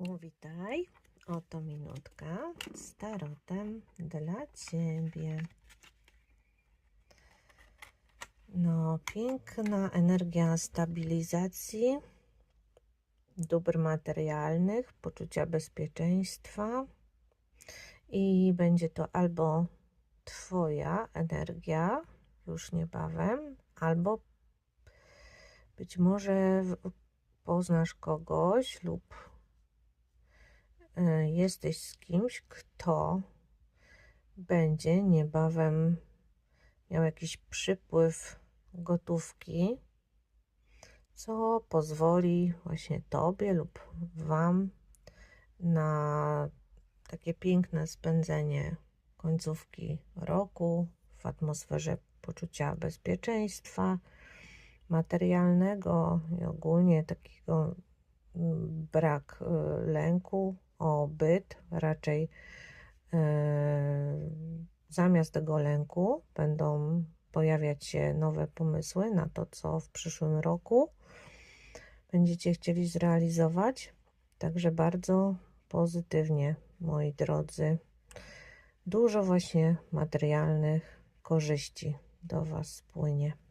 Witaj, oto minutka z tarotem dla Ciebie. No, piękna energia stabilizacji, dóbr materialnych, poczucia bezpieczeństwa i będzie to albo Twoja energia już niebawem, albo być może poznasz kogoś lub jesteś z kimś, kto będzie niebawem miał jakiś przypływ gotówki, co pozwoli właśnie Tobie lub Wam na takie piękne spędzenie końcówki roku w atmosferze poczucia bezpieczeństwa materialnego i ogólnie takiego mm, brak y, lęku o byt, raczej y, zamiast tego lęku będą pojawiać się nowe pomysły na to, co w przyszłym roku będziecie chcieli zrealizować. Także bardzo pozytywnie, moi drodzy. Dużo właśnie materialnych korzyści do Was spłynie.